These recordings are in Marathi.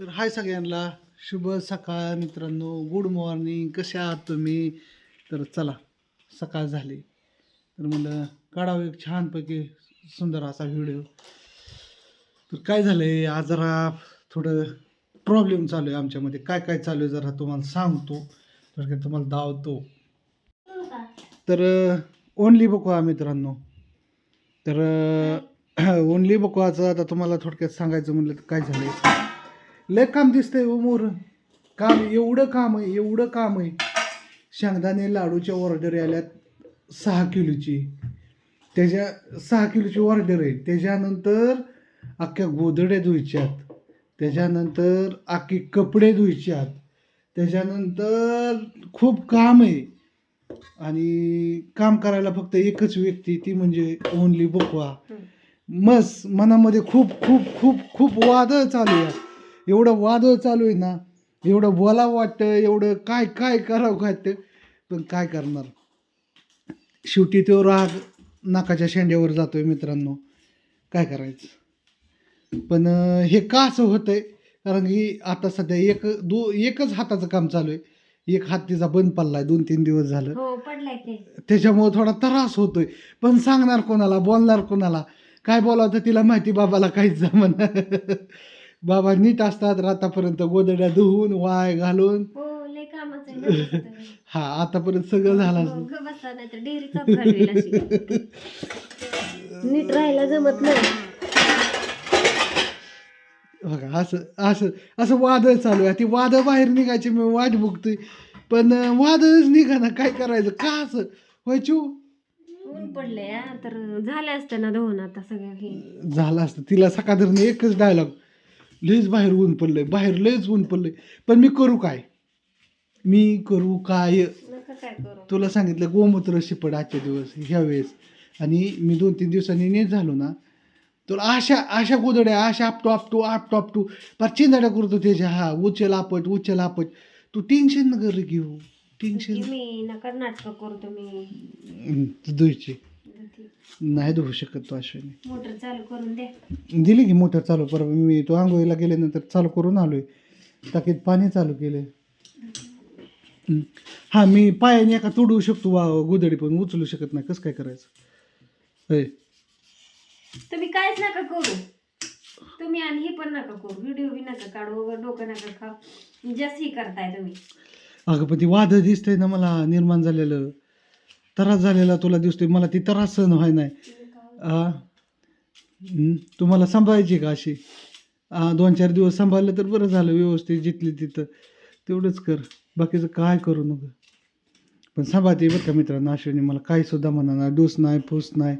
तर हाय सगळ्यांना. शुभ सकाळ मित्रांनो. गुड मॉर्निंग कसे आहात तुम्ही? तर चला सकाळ झाली. तर म्हणलं काढावं एक छानपैकी सुंदर असा व्हिडिओ. तर काय झालं आहे आज जरा थोडं प्रॉब्लेम चालू आहे आमच्यामध्ये. काय काय चालू आहे जरा तुम्हाला सांगतो. तर काय तुम्हाला दावतो. तर ओनली बकवा मित्रांनो. तर ओनली बकवाचं आता तुम्हाला थोडक्यात सांगायचं म्हणलं तर काय झालं आहे लय काम दिसतंय हो मोर. काम एवढं काम आहे एवढं काम आहे. शेंगदाणे लाडूच्या ऑर्डर आल्यात सहा किलोची. त्याच्या सहा किलोची ऑर्डर आहे. त्याच्यानंतर अख्ख्या गोदड्या धुयच्यात त्याच्यानंतर अख्खी कपडे धुयच्यात त्याच्यानंतर खूप काम आहे. आणि काम करायला फक्त एकच व्यक्ती ती म्हणजे ओनली बकवा. मस मनामध्ये खूप खूप खूप खूप वादळ चालू आहे. एवढं वादळ चालू आहे ना एवढं बोला वाटतं एवढं काय काय करावं वाटतं. पण काय करणार? शेवटी तो राग नाकाच्या शेंड्यावर जातोय मित्रांनो. काय करायचं? पण हे का असं होतंय? कारण की आता सध्या एक दो एकच हाताचं काम चालू आहे. एक हात तिचा बंद पडलाय दोन तीन दिवस झालं. हो त्याच्यामुळं थोडा त्रास होतोय. पण सांगणार कोणाला बोलणार कोणाला? काय बोलावं तर तिला माहिती बाबाला काहीच जमन. बाबा नीट असतात आतापर्यंत गोदड्या धुवून वाय घालून. हो लय कामाचं आहे ना तसं. हा आतापर्यंत सगळं झालं हो, असतं ग बसा नाही तर डेअरी चाप घालवेल अशी. नीट राहायला जमत नाही. बघा असं असं असं वादळ चालू आहे. ती वादळ बाहेर निघायची मी वाट बघतोय. पण अं, वादळच निघा ना काय करायचं? का असं? व्हायचू ऊन पडलंय हा, तर झाले असतं ना धुवून आता सगळं हे. झालं असतं. तिला सकाळ एकच डायलॉग लयच बाहेर ऊन पडलंय बाहेर लयच ऊन पडलंय. पण मी करू काय? मी करू काय? नका काय करू. तुला सांगितलं गोमूत्र शिपड आजच्या दिवस ह्या वेळेस. आणि मी दोन तीन दिवसांनी नेत झालो ना तुला अशा अशा गोदड्या अशा आपटू आपटू आपटू आपटू पार चिंदाड्या करतो त्याच्या हा उचल आपट उचल आपट तू टेन्शन नगर रे घेऊ टेन्शन मी नका नाटक करू तुम्ही. नाही धुवू शकत तो अश्विनी. मोटर चालू करून द्या दिली की मोटर चालू पर मी तो आंघोळीला गेल्यानंतर चालू करून आलोय. टाकीत पाणी चालू केलंय. हं. मी पायाने एका तोडवू शकतो वा गोदडी पण उचलू शकत नाही. कसं काय करायचं? होय. तुम्ही काहीच नका करू. तुम्ही आणि हे पण नका करू. व्हिडिओ बी नका काढू वगैरे डोकं नका खाऊ. जस ही करताय तुम्ही. अगं पण ती वाद दिसतंय ना मला निर्माण झालेलं. त्रास झालेला तुला दिसतोय. मला ती त्रास सहन व्हाय नाही. हं, तुम्हाला सांभाळायची का अशी? दोन चार दिवस सांभाळलं तर बरं झालं व्यवस्थित जिथली तिथं. तेवढंच कर. बाकीचं काय करू नको. पण सांभाळते बरं का मित्रांनो अश्विनी. मला काही सुद्धा म्हणा डोस नाही फूस नाही.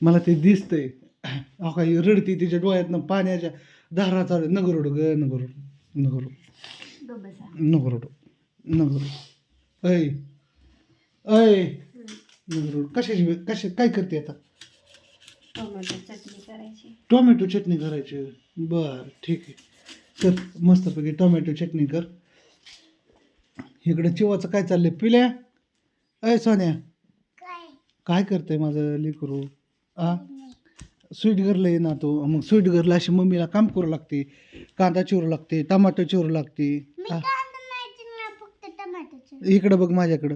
मला ते दिसतंय. अहो काही रडती तिच्या डोळ्यातनं पाण्याच्या धारा चालू नको रडू ग नको रडू. नको रडू. गप्प बसा नको रडू. नको रडू. ऐ. ऐ. नको रडू कशाची कशा काय करते आता? टोमॅटो चटणी करायची. टोमॅटो चटणी करायची. बर ठीक आहे. कर मस्तपैकी टोमॅटो चटणी कर. इकडं चिवाचं काय चाललंय? पिल्या? अय सोन्या. काय करतंय माझं लेकरू? आ? स्वीट गर्ल ना तो. मग स्वीट गर्ल अशी मम्मीला काम करू लागते. कांदा चिरू लागते टमाटो चिरू लागते. इकडं बघ माझ्याकडं.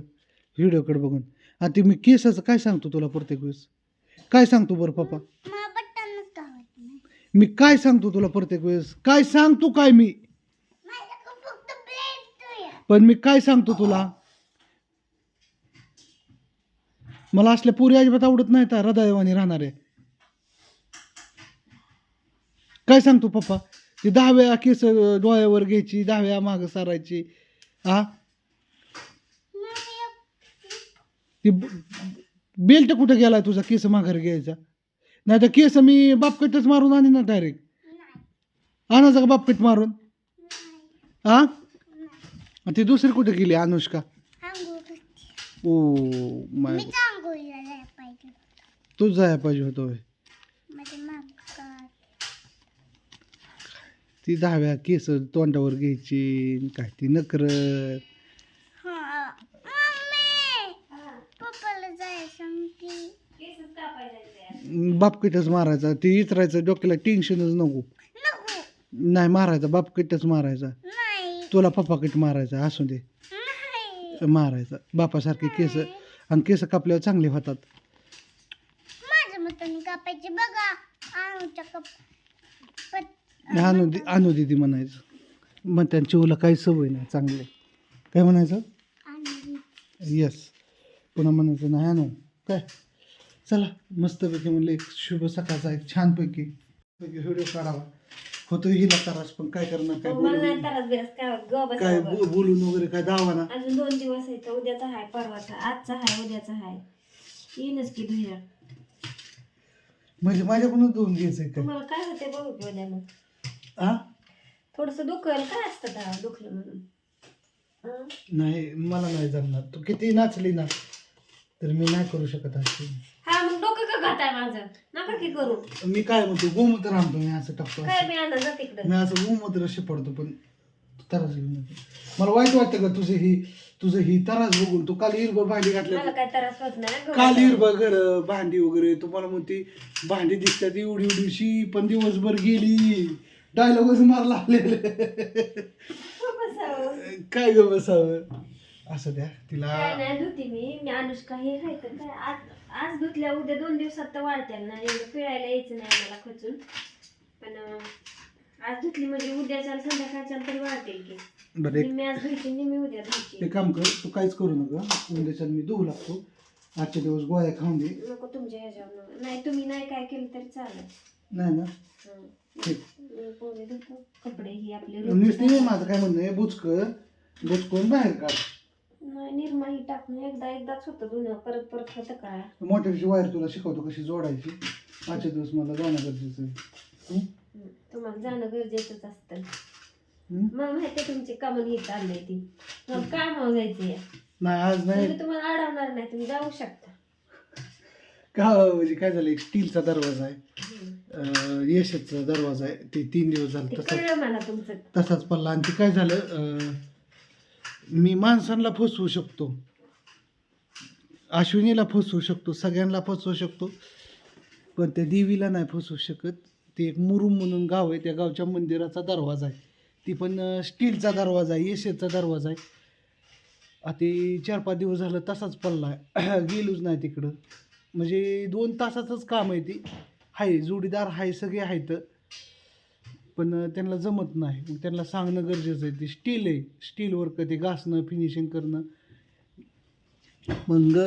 व्हिडिओकडे बघून. आणि ते मी केसाचं काय सांगतो तुला प्रत्येक वेळेस? काय सांगतो बरं पप्पा? मी काय सांगतो तुला प्रत्येक वेळेस? काय सांगतो काय मी? पण मी काय सांगतो तुला? मला असल्या पुरी अजिबात आवडत नाही तर हृदयवानी राहणार. आहे काय सांगतो पप्पा? ती दहा वेळा केस डोळ्यावर घ्यायची दहा वेळा मागं सारायची. हा ती बेल्ट कुठं गेलाय तुझा? केस माघार घ्यायचा. नाही तर केस मी बापकटच मारून आणि ना डायरेक्ट आणायचा का बापकट मारून. हा आणि ती दुसरी कुठे गेली अनुष्का? ओ माय तू जाया पाहिजे होतो. होय. ती दहाव्या केस तोंडावर घ्यायची काय ती नकर केसच कापायला जायचंय. बापकटच मारायचा? ती इतरायचं डोक्याला टेन्शनच नको. नाही मारायचा बाप किटच मारायचा? तुला पप्पा किट मारायचा? असू दे. मारायचा. बापासारखे केस आणि केस कापल्यावर चांगले होतात. माझ्या मताने कापायचे. बघा आणूच्या कप आणू दे आणू दे ती म्हणायचं. मग त्यांची ओला काही सवय नाही चांगले. काय म्हणायचं? येस पुन्हा म्हणायचं नाही आणू काय? चला मस्तपैकी म्हणलं एक शुभ सकाळचा एक छानपैकी पैकी व्हिडिओ काढावा. होतो हिला त्रास पण काय करणार काय मला नाही बोलून त्रास बिरास काय. बो- बोलून वगैरे काय दावा ना अजून दोन दिवस आहे तर उद्याचा हाय परवाचा आजचा हाय उद्याचा हाय. येईनच की धुया म्हणजे माझ्याकडून दोन घ्यायचंय काय तुम्हाला काय होते बघू की उद्या मग. हा थोडस दुखल काय असतं दुखलं म्हणून? हं? नाही मला नाही जमणार. तू किती नाचली ना तर मी नाही करू शकत अशी हा मग डोकं का घाताय माझं? नका की करू. मी काय म्हणतो गोमूत्र आणतो मी असं टाकतो काय मी आणा असं गोमूत्र शिपडतो पण तरास घेऊन येतो. मला वाईट वाटतं का तुझं ही तुझं ही तरास बघून तू काल हिरबं भांडी मला घातल्या काय त्रास होत नाही ग. काल घर भांडी वगैरे तुम्हाला म्हणते भांडी दिसतात एवढी एवढीशी पण दिवसभर गेली. डायलॉगच मारला आलेले बसावं. काय ग बसावं? असं द्या तिला काय नाही धुती मी. मी अनुष्का हे आहे तर काय आज आज धुतल्या उद्या दोन दिवसात तर वाळत्या ना एवढं पिळायला यायचं नाही मला खचून. पण अं, आज धुतली म्हणजे उद्याच्या संध्याकाळच्या तरी वाळतील की. बरं एक निम्मी आज धुयची निम्मी उद्या धुयची. एक काम कर तू काहीच करू नका. उद्याच्यात मी धुवू लागतो. आजचे दिवस गोळ्या खाऊन दे. नको तुमच्या ह्याच्यावर नाही तुम्ही नाही काय केलं तरी चालेल. नाही ना? हं. ठीक. मी पोहे धुतो. कपडे ही आपले नुसती माझं काय म्हणणं आहे बुचकर बुचकून बाहेर काढ. नाही निर्मा ही टाकून एकदा एकदाच होतं धुणं परत परत होतं काय मोटरची वायर तुला शिकवतो कशी जोडायची. आजचे दिवस मला जाणं गरजेचं आहे. हं? हं. तुम्हाला जाणं गरजेचंच असतं. हं? मला माहिती आहे तुमची कामं ही चाललंय ती. मग काय नाव जायचं? नाही आज नाही. मी तुम्हाला अडवणार नाही तुम्ही जाऊ शकता. का म्हणजे काय झालं एक स्टीलचा दरवाजा आहे. अं, यशचा दरवाजा आहे. ते तीन दिवस झाले ते तसाच कळलं मला तुमचं. तसाच पडला. आणि ते काय झालं अं, मी माणसांना फसवू शकतो. अश्विनीला फसवू शकतो सगळ्यांना फसवू शकतो. पण त्या देवीला नाही फसवू शकत. ते एक मुरुम म्हणून गाव आहे त्या गावच्या मंदिराचा दरवाजा आहे. ती पण स्टीलचा दरवाजा आहे येशेचा दरवाजा आहे. आता चार पाच दिवस झालं तसाच पडला. आहे गेलोच नाही तिकडं. म्हणजे दोन तासाचंच काम आहे ती. आहे जोडीदार आहे सगळे आहेत. पण त्यांना जमत नाही. मग त्यांना सांगणं गरजेचं आहे. ते स्टील आहे. स्टील वर्क ते घासणं फिनिशिंग करणं. मग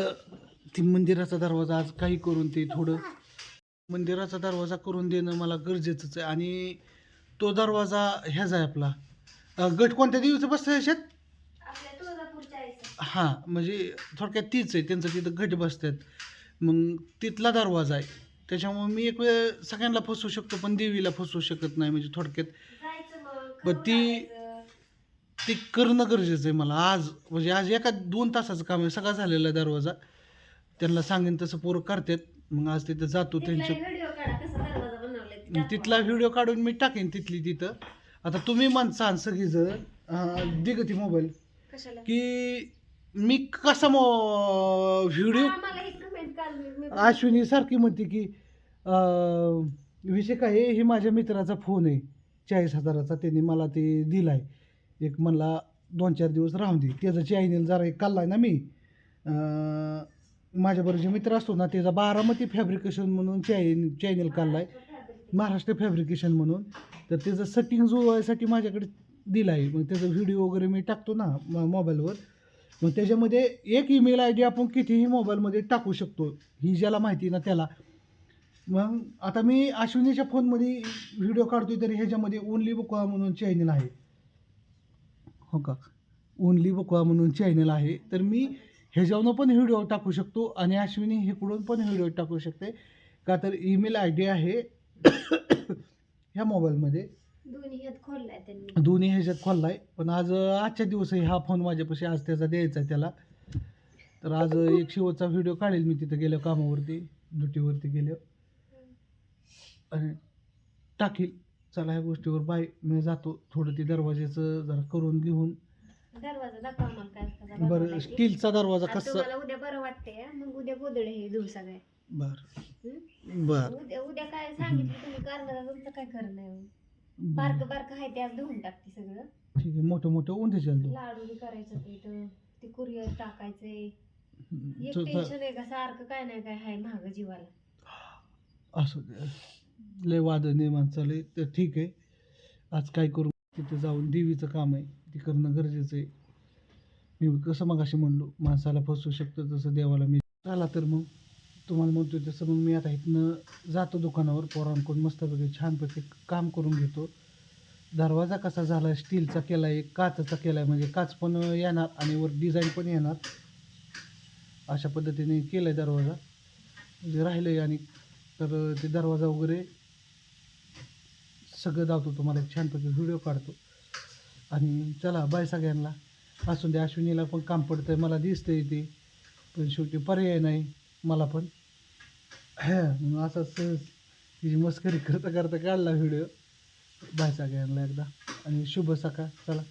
ती मंदिराचा दरवाजा आज काही करून ते थोडं. मंदिराचा दरवाजा करून देणं मला गरजेचंच आहे. आणि तो दरवाजा ह्याच आहे आपला. अं, गट कोणत्या दिवशी बसतं याच्यात आपल्या तुळजापूरच्या आईचं. हां म्हणजे थोडक्यात तीच आहे. त्यांचं तिथं घट बसतात. मग तिथला दरवाजा आहे. त्याच्यामुळे मी एक वेळ सगळ्यांना फसवू शकतो पण देवीला फसवू शकत नाही म्हणजे थोडक्यात. पण ती-. ते करणं गरजेचं आहे मला. आज म्हणजे आज एका दोन तासाचं काम आहे सगळा झालेला आहे दरवाजा. त्यांना सांगेन तसं पोरं करतात. मग आज तिथं जातो त्यांच्या. तिथला व्हिडिओ काढून मी टाकेन तिथली तिथं. आता तुम्ही माणसां सगळीजण दिग ती मोबाईल की मी कसा मो व्हिडिओ अश्विनी सारखी म्हणते की विषय काय आहे? हे माझ्या मित्राचा फोन आहे. चाळीस हजाराचा त्यांनी मला ते दिलाय. एक म्हणला दोन चार दिवस राहून दे. त्याचं चायनेल जरा एक काढलाय ना मी. माझ्याबरोबर जे मित्र असतो ना त्याचा बारामती फॅब्रिकेशन म्हणून चायन काढला आहे महाराष्ट्र फॅब्रिकेशन म्हणून. तर त्याचं सेटिंग जुळवायसाठी माझ्याकडे दिलं आहे मग त्याचा व्हिडिओ वगैरे मी टाकतो ना म- मोबाईलवर मग त्याच्यामध्ये एक ईमेल आय डी आपण कितीही मोबाईलमध्ये टाकू शकतो. ही ज्याला माहिती ना त्याला. मग आता मी अश्विनीच्या फोनमध्ये व्हिडिओ काढतोय तरी ह्याच्यामध्ये ओनली बुकवा म्हणून चॅनल आहे. हो का? ओनली बुकवा म्हणून चॅनल आहे. तर मी ह्याच्यावरून पण व्हिडिओ टाकू शकतो आणि अश्विनी इकडून पण व्हिडिओ टाकू शकते. का तर ईमेल आय डी आहे. ह्या मोबाईलमध्ये दोन्ही खोललाय ह्याच्यात खोलला आहे पण आज आजच्या दिवस हा फोन माझ्यापाशी आज त्याचा द्यायचा आहे त्याला. तर आज एक शेवटचा व्हिडिओ काढेल मी तिथं गेल्या कामावरती ड्युटीवरती गेल्या आणि टाकील. चला ह्या गोष्टीवर बाय मी जातो. थोडं ते दरवाज्याचं जरा करून घेऊन. दरवाजा दाखवा काय कसा बरं बनवलाय ते. स्टीलचा दरवाजा कसा? तुम्हाला उद्या बरं वाटतंय मग उद्या गोदडे हे धुऊ सगळे. बर. हं? बर. उद्या उद्या काय सांगितलं तुम्ही? करणार तुमचं काय खरं नाही बारक बारक आहे ते आज धुवून टाकते सगळं. ठीक आहे मोठं मोठं उंच चालतो लाडू बी करायचं ते इथं. ते कुरिअर टाकायचंय एक टेन्शन आहे का? सारखं काय नाही काय आहे महाग जीवाला. असं दे. लय वाद निर्माण चालू तर ठीक आहे. आज काय करू? तिथे जाऊन देवीचं काम आहे. ते करणं गरजेचं आहे. मी कसं मग अशी म्हणलो माणसाला फसवू शकतो तसं देवाला मी आला तर मग. तुम्हाला म्हणतो तसं मग मी आता इथनं जातो दुकानावर. पोरांकडून मस्तपैकी छानपैकी काम करून घेतो. दरवाजा कसा झाला स्टीलचा केला आहे काचचा केला आहे म्हणजे काच पण येणार आणि वर डिझाईन पण येणार. अशा पद्धतीने केलं आहे दरवाजा. म्हणजे राहिलं आहे आणि तर ते दरवाजा वगैरे सगळं दावतो तुम्हाला. एक छानपैकी व्हिडिओ काढतो. आणि चला बाय सगळ्यांना. असून दे अश्विनीला पण काम पडतं आहे मला दिसतंय ते. पण शेवटी पर्याय नाही. मला पण. म्हणून असं सहज तिची मस्करी करता करता काढला व्हिडिओ बाय सगळ्यांना एकदा. आणि शुभ सकाळ. चला.